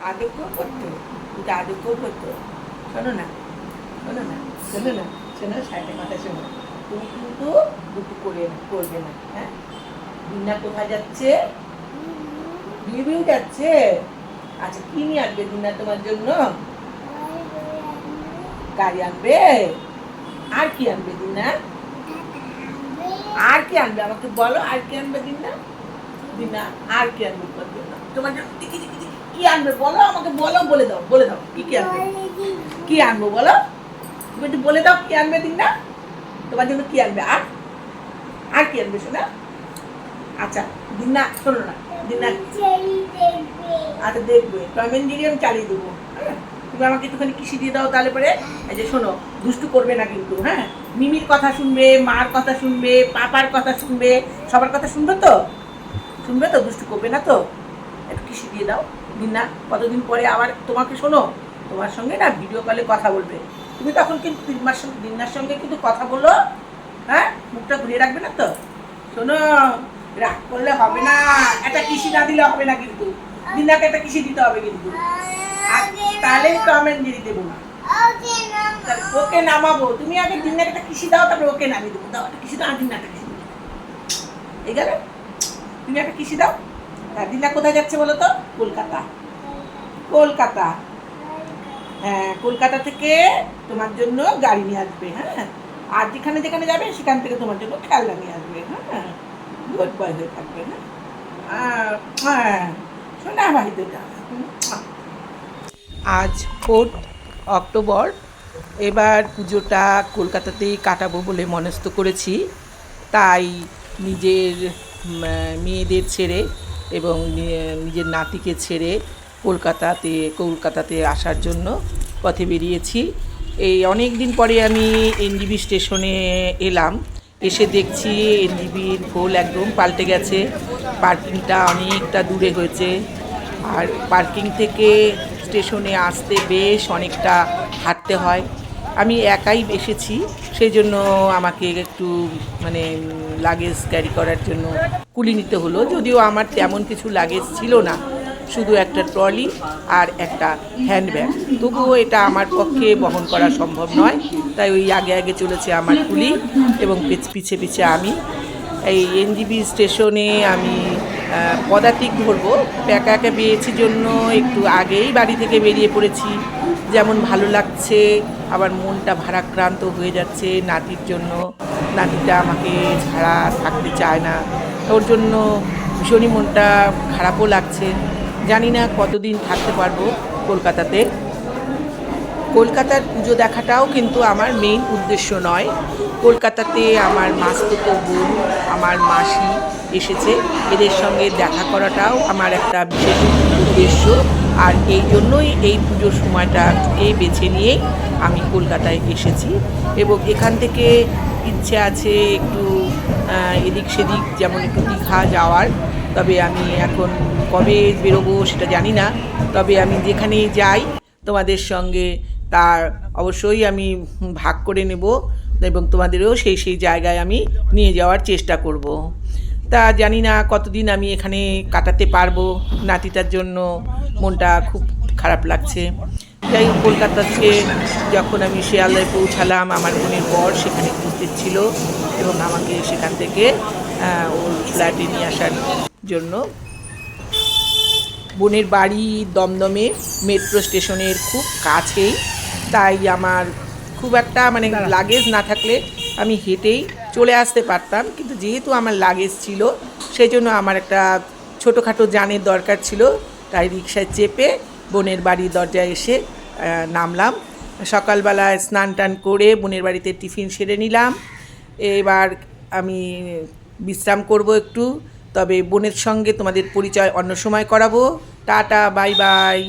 আদুকেও করতো আদুকেও করতো। শোনো না শোনো না শোনো না শোনো সাইডে মাথা শোনো। তুমি কিন্তু দুটো করে করবে না হ্যাঁ? বিনা কোথায় যাচ্ছে? যাচ্ছে। আচ্ছা কি নিয়ে আসবে দিনা তোমার জন্য? গাড়ি আনবে। আর কি আনবে দিনা আর কি আনবে? আমাকে বলো আর কি আনবে দিনা দিনা আর কি আনবে জন্য তোমার জন্য কি- কি- কি- আনবে বলো? আমাকে বলো, বলে দাও বলে দাও, কি কি আনবে? কি আনব বলো? তুমি একটু বলে দাও, কি আনবে দিনা তোমার জন্য কি আনবে? আর? আর কি আনবে শোনা আচ্ছা দিনা শোনো না দিনা আচ্ছা দেখবে। টম এন্ড আমি চালিয়ে দেবো হ্যাঁ? তুমি আমাকে একটুখানি কৃষি দিয়ে দাও তাহলে পরে। এই যে শোনো, দুষ্টু করবে না কিন্তু হ্যাঁ? মিমির কথা শুনবে, মার কথা শুনবে, পাপার কথা শুনবে, সবার কথা শুনবে তো? শুনবে তো, দুষ্টু করবে না তো? একটু কৃষি দিয়ে দাও। দিন না কতদিন পরে আবার তোমাকে শোনো? তোমার সঙ্গে না ভিডিও কলে কথা বলবে। তুমি তখন কিন্তু দিনমার সঙ্গে দিনার সঙ্গে কিন্তু কথা বলো। হ্যাঁ? মুখটা ঘুরিয়ে রাখবে না তো? শোনো, রাগ করলে হবে না। একটা কৃষি না দিলে হবে না কিন্তু। দিনাকে একটা কৃষি দিতে হবে কিন্তু। তাহলে কমেন্ট দিয়ে দেবো। না ওকে নামাবো। তুমি আগে দিনাকে একটা কৃষি দাও, তারপরে ওকে নামিয়ে দেবো। দাও, একটা কৃষি দাও একটা কৃষি এই গেল? তুমি একটা কৃষি দাও। দিনা কোথায় যাচ্ছে বলো তো? কলকাতা। কলকাতা। হ্যাঁ কলকাতা থেকে তোমার জন্য গাড়ি নিয়ে আসবে হ্যাঁ। আর যেখানে যেখানে যাবে সেখান থেকে তোমার জন্য খেলনা নিয়ে আসবে হ্যাঁ। গুড বয় হয়ে থাকবে হ্যাঁ। আর, হ্যাঁ শোনা ভাই দুটা। আজ ফোর্থ অক্টোবর। এবার পুজোটা কলকাতাতেই কাটাবো বলে মনস্থ করেছি। তাই নিজের মেয়েদের ছেড়ে এবং নিজের নাতিকে ছেড়ে কলকাতাতে কলকাতাতে আসার জন্য পথে বেরিয়েছি। এই অনেক দিন পরে আমি এনজিবি স্টেশনে এলাম। এসে দেখছি এনজিবির ভোল একদম পাল্টে গেছে। পার্কিংটা অনেকটা দূরে হয়েছে। আর পার্কিং থেকে স্টেশনে আসতে বেশ অনেকটা হাঁটতে হয়। আমি একাই এসেছি। সেই জন্য আমাকে একটু মানে লাগেজ ক্যারি করার জন্য কুলি নিতে হলো। যদিও আমার তেমন কিছু লাগেজ ছিল না, শুধু একটা ট্রলি আর একটা হ্যান্ডব্যাগ তবুও এটা আমার পক্ষে বহন করা সম্ভব নয়, তাই ওই আগে আগে চলেছে আমার কুলি এবং পিছ- পিছে আমি। এই এনজিবি স্টেশনে আমি পদাতিক ধরবো একা পেয়েছি জন্য একটু আগেই বাড়ি থেকে বেরিয়ে পড়েছি। যেমন ভালো লাগছে, আবার মনটা ভারাক্রান্ত হয়ে যাচ্ছে নাতির জন্য। নাতিটা আমাকে ছাড়া থাকতে চায় না। ওর জন্য ভীষণই মনটা খারাপও লাগছে। জানি না কতদিন থাকতে পারব কলকাতাতে। কলকাতার পুজো দেখাটাও কিন্তু আমার মেইন উদ্দেশ্য নয়। কলকাতাতে আমার মাস্তুতো বোন, আমার মাসি এসেছে। এদের সঙ্গে দেখা করাটাও আমার একটা বিশেষ উদ্দেশ্য। আর এই জন্যই এই পুজোর সময়টাকে বেছে নিয়ে আমি কলকাতায় এসেছি। এবং এখান থেকে ইচ্ছে আছে একটু এদিক সেদিক যেমন একটু দীঘা যাওয়ার। তবে আমি এখন কবে বেরোবো সেটা জানি না। তবে আমি যেখানেই যাই, তোমাদের সঙ্গে তার অবশ্যই আমি ভাগ করে নেব এবং তোমাদেরও সেই সেই জায়গায় আমি নিয়ে যাওয়ার চেষ্টা করব। তা জানি না কতদিন আমি এখানে কাটাতে পারব নাতিটার জন্য মনটা খুব খারাপ লাগছে যাই হোক, কলকাতা থেকে যখন আমি শিয়ালদায় পৌঁছালাম আমার বোনের বর সেখানে উপস্থিত ছিল এবং আমাকে সেখান থেকে ওর ফ্ল্যাটে নিয়ে আসার জন্য বোনের বাড়ি দমদমে মেট্রো স্টেশনের খুব কাছেই। তাই আমার খুব একটা মানে লাগেজ না থাকলে আমি হেঁটেই চলে আসতে পারতাম। কিন্তু যেহেতু আমার লাগেজ ছিল সেই জন্য আমার একটা ছোটোখাটো যানের দরকার ছিল। তাই রিক্সায় চেপে বোনের বাড়ির দরজায় এসে নামলাম। সকালবেলায় স্নান টান করে বোনের বাড়িতে টিফিন সেরে নিলাম। এবার আমি বিশ্রাম করব একটু। তবে বোনের সঙ্গে তোমাদের পরিচয় অন্য সময় করাবো। Tata bye bye.